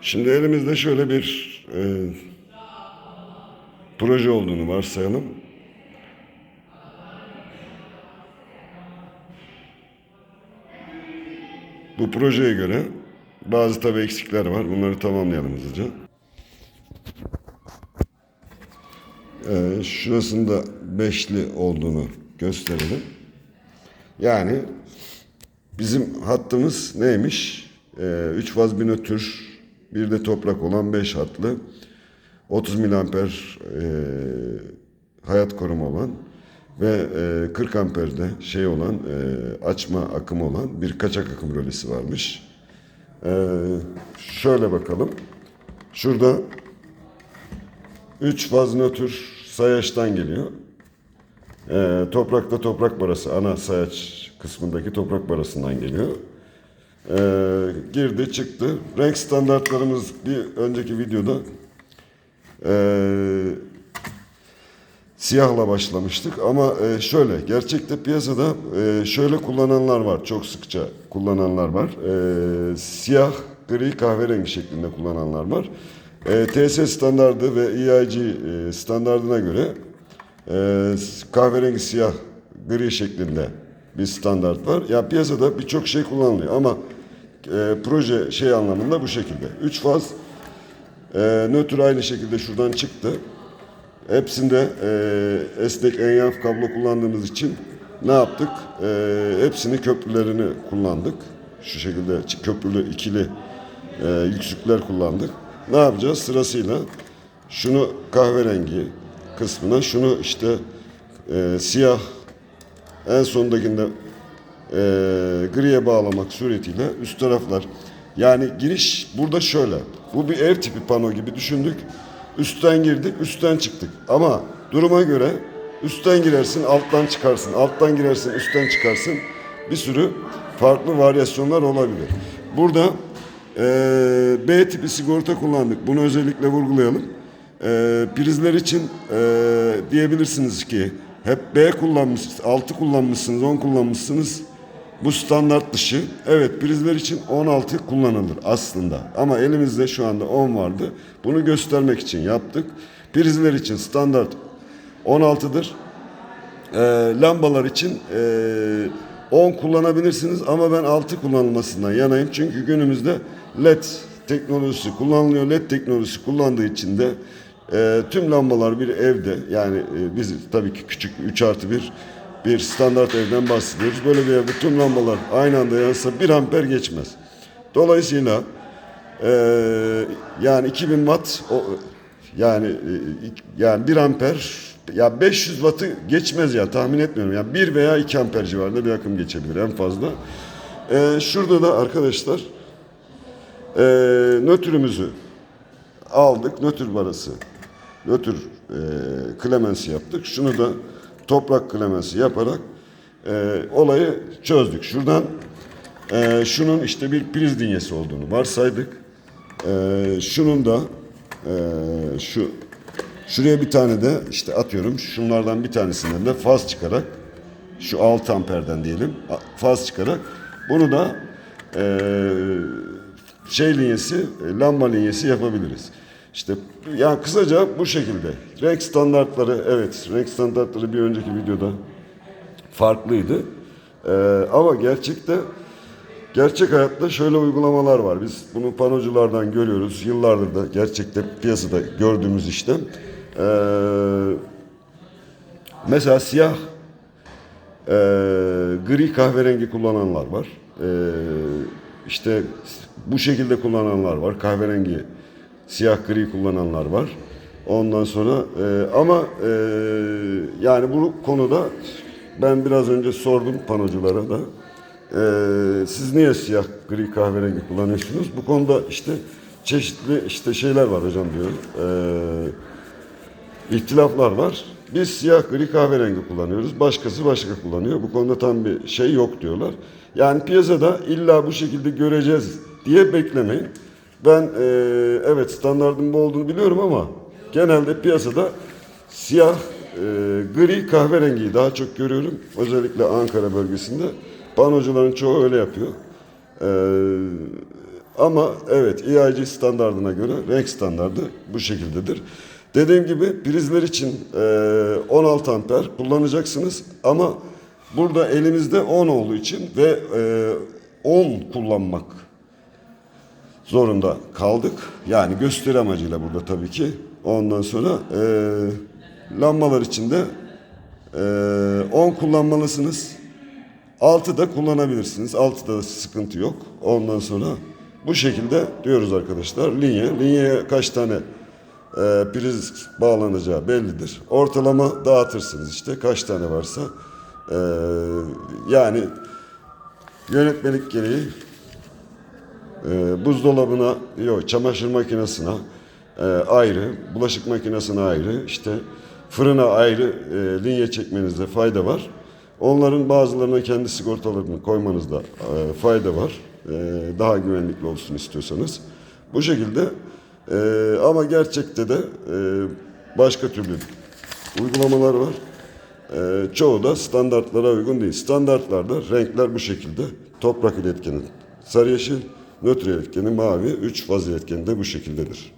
Şimdi elimizde şöyle bir e, proje olduğunu varsayalım. Bu projeye göre bazı tabi eksikler var. Bunları tamamlayalım hızlıca. Ee, şurasında beşli olduğunu gösterelim. Yani bizim hattımız neymiş? Ee, 3 faz bir nötr, bir de toprak olan 5 hatlı. 30 miliamper e, hayat koruma olan ve e, 40 amperde şey olan e, açma akımı olan bir kaçak akım rölesi varmış. Ee, şöyle bakalım. Şurada 3 faz nötr sayaçtan geliyor. Ee, toprakta toprak barası ana sayaç kısmındaki toprak barasından geliyor. Ee, girdi çıktı. Renk standartlarımız bir önceki videoda ee, siyahla başlamıştık. Ama e, şöyle gerçekte piyasada e, şöyle kullananlar var çok sıkça kullananlar var. E, siyah gri kahverengi şeklinde kullananlar var. E, TS standardı ve EIG e, standardına göre e, kahverengi siyah gri şeklinde bir standart var. Ya piyasada birçok şey kullanılıyor ama e, proje şey anlamında bu şekilde 3 faz e, nötr aynı şekilde şuradan çıktı Hepsinde e, esnek enyaf kablo kullandığımız için ne yaptık? E, hepsini köprülerini kullandık. Şu şekilde köprülü ikili e, yüksükler kullandık. Ne yapacağız? Sırasıyla şunu kahverengi kısmına, şunu işte e, siyah en sondakinde e, griye bağlamak suretiyle üst taraflar yani giriş burada şöyle. Bu bir ev tipi pano gibi düşündük. Üstten girdik, üstten çıktık. Ama duruma göre üstten girersin, alttan çıkarsın. Alttan girersin, üstten çıkarsın. Bir sürü farklı varyasyonlar olabilir. Burada e, B tipi sigorta kullandık. Bunu özellikle vurgulayalım. E, prizler için e, diyebilirsiniz ki hep B kullanmışsınız, 6 kullanmışsınız, 10 kullanmışsınız. Bu standart dışı. Evet prizler için 16 kullanılır aslında. Ama elimizde şu anda 10 vardı. Bunu göstermek için yaptık. Prizler için standart 16'dır. Ee, lambalar için ee, 10 kullanabilirsiniz ama ben 6 kullanılmasından yanayım. Çünkü günümüzde LED teknolojisi kullanılıyor. LED teknolojisi kullandığı için de ee, tüm lambalar bir evde yani e, biz tabii ki küçük 3 artı 1 bir standart evden bahsediyoruz. Böyle bir evde tüm lambalar aynı anda yansa 1 amper geçmez. Dolayısıyla e, yani 2000 watt o, yani e, yani 1 amper ya 500 wattı geçmez ya tahmin etmiyorum. Yani 1 veya 2 amper civarında bir akım geçebilir en fazla. E, şurada da arkadaşlar e, nötrümüzü aldık nötr barası nötr e, klemensi yaptık. Şunu da toprak klemensi yaparak e, olayı çözdük. Şuradan e, şunun işte bir priz dinyesi olduğunu varsaydık. E, şunun da e, şu şuraya bir tane de işte atıyorum şunlardan bir tanesinden de faz çıkarak şu 6 amperden diyelim faz çıkarak bunu da e, şey linyesi, e, lamba linyesi yapabiliriz. İşte yani kısaca bu şekilde. Renk standartları evet renk standartları bir önceki videoda farklıydı. Ee, ama gerçekte gerçek hayatta şöyle uygulamalar var. Biz bunu panoculardan görüyoruz. Yıllardır da gerçekte piyasada gördüğümüz işte. Ee, mesela siyah ee, gri kahverengi kullananlar var. Ee, işte bu şekilde kullananlar var. Kahverengi, siyah gri kullananlar var. Ondan sonra e, ama e, yani bu konuda ben biraz önce sordum panoculara da. E, siz niye siyah gri kahverengi kullanıyorsunuz? Bu konuda işte çeşitli işte şeyler var hocam diyor. E, İhtilaflar var. Biz siyah gri kahverengi kullanıyoruz. Başkası başka kullanıyor. Bu konuda tam bir şey yok diyorlar. Yani piyasada illa bu şekilde göreceğiz diye beklemeyin. Ben e, evet standartın bu olduğunu biliyorum ama genelde piyasada siyah, e, gri kahverengiyi daha çok görüyorum. Özellikle Ankara bölgesinde. Panocuların çoğu öyle yapıyor. E, Ama evet EIG standardına göre renk standardı bu şekildedir. Dediğim gibi prizler için e, 16 amper kullanacaksınız ama burada elimizde 10 olduğu için ve e, 10 kullanmak zorunda kaldık. Yani gösteri amacıyla burada tabii ki. Ondan sonra e, lambalar için de e, 10 kullanmalısınız. 6 da kullanabilirsiniz. 6'da da sıkıntı yok. Ondan sonra bu şekilde diyoruz arkadaşlar. Linye. Linyeye kaç tane e, priz bağlanacağı bellidir. Ortalama dağıtırsınız işte. Kaç tane varsa. E, yani yönetmelik gereği e, buzdolabına, yok çamaşır makinesine e, ayrı, bulaşık makinesine ayrı, işte fırına ayrı e, linye çekmenizde fayda var. Onların bazılarına kendi sigortalarını koymanızda e, fayda var. E, daha güvenlikli olsun istiyorsanız. Bu şekilde e, ama gerçekte de e, başka türlü uygulamalar var. Ee, çoğu da standartlara uygun değil. Standartlarda renkler bu şekilde. Toprak iletkeni sarı yeşil, nötr iletkeni mavi, üç faz iletkeni de bu şekildedir.